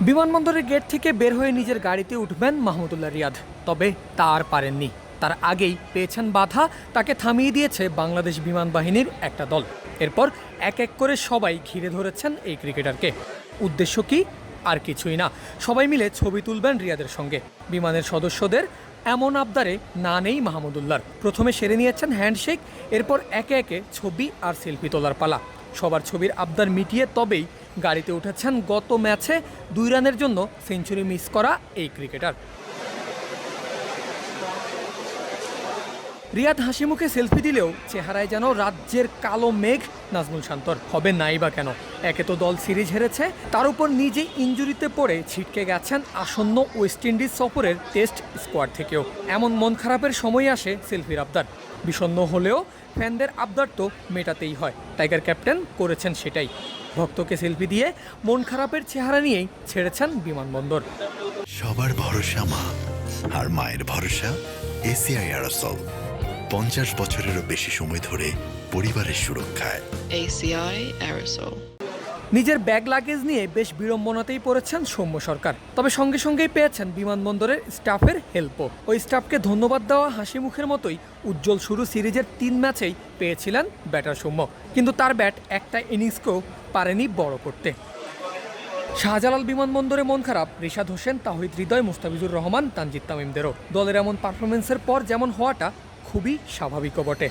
বিমানবন্দরের গেট থেকে বের হয়ে নিজের গাড়িতে উঠবেন মাহমুদুল্লাহ রিয়াদ। তবে তা আর পারেননি। তার আগেই পেয়েছেন বাধা, তাকে থামিয়ে দিয়েছে বাংলাদেশ বিমান বাহিনীর একটা দল। এরপর এক এক করে সবাই ঘিরে ধরেছেন এই ক্রিকেটারকে। উদ্দেশ্য কি? আর কিছুই না। সবাই মিলে ছবি তুলবেন রিয়াদের সঙ্গে। বিমানের সদস্যদের এমন আবদারে না নেই মাহমুদুল্লাহর। প্রথমে সেরে নিয়েছেন হ্যান্ডশেক, এরপর একে একে ছবি আর সেলফি তোলার পালা। সবার ছবির আবদার মিটিয়ে তবেই গাড়িতে উঠেছেন গত ম্যাচে দুই রানের জন্য সেঞ্চুরি মিস করা এই ক্রিকেটার। রিয়াদ হাসি মুখে সেলফি দিলেও চেহারায় যেন রাজ্যের কালো মেঘ নাজমুল শান্তর। হবে নাই বা কেন? একে তো দল সিরিজ হেরেছে, তার উপর নিজে ইঞ্জুরিতে পড়ে ছিটকে গেছেন আসন্ন ওয়েস্ট ইন্ডিজ সফরের টেস্ট স্কোয়াড থেকেও। এমন মন খারাপের সময় আসে সেলফির আবদার। বিষণ্ণ হলেও ফ্যানদের আবদার তো মেটাতেই হয়। টাইগার ক্যাপ্টেন করেছেন সেটাই। ভক্তকে সেলফি দিয়ে মন খারাপের চেহারা নিয়েই ছেড়েছেন বিমানবন্দর। সবার ভরসা মা। আর মায়ের ভরসা এসিআই আরসল পঞ্চাশ বছরেরও বেশি সময় ধরে পরিবারের সুরক্ষায়. নিজের ব্যাগ লাগেজ নিয়ে বেশ বিড়ম্বনাতেই পড়েছেন সৌম্য সরকার তবে সঙ্গে সঙ্গেই পেয়েছেন বিমানবন্দরের স্টাফের হেল্পও। ওই স্টাফকে ধন্যবাদ দেওয়া হাসি মুখের মতোই উজ্জ্বল শুরু সিরিজের তিন ম্যাচেই পেয়েছিলেন ব্যাটার সৌম্য কিন্তু তার ব্যাট একটা ইনিংসকেও পারেনি বড় করতে। শাহজালাল বিমানবন্দরে মন খারাপ রিশাদ হোসেন তাহিদ হৃদয় মুস্তাফিজুর রহমান তানজিদ তামিমদেরও। দলের এমন পারফরমেন্সের পর যেমন হওয়াটা খুবই স্বাভাবিকও বটে।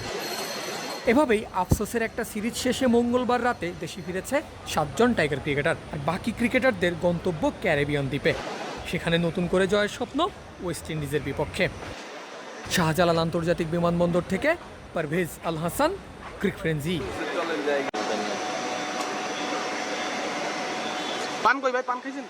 এভাবেই আফসোসের একটা সিরিজ শেষে মঙ্গলবার রাতে দেশে ফিরেছে সাতজন টাইগার ক্রিকেটার আর বাকি ক্রিকেটারদের গন্তব্য ক্যারিবিয়ান দ্বীপে। সেখানে নতুন করে জয়ের স্বপ্ন ওয়েস্ট ইন্ডিজের বিপক্ষে। শাহজালাল আন্তর্জাতিক বিমানবন্দর থেকে পারভেজ আল হাসান ক্রিক ফ্রেন্জি পান কই ভাই, পান খাইছেন?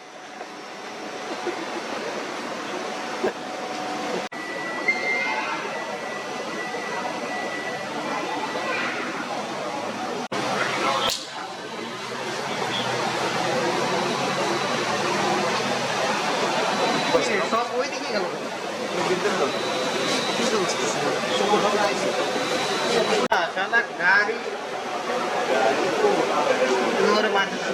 সব ওই দিকে গেল সাদা গাড়ি বাঁধছে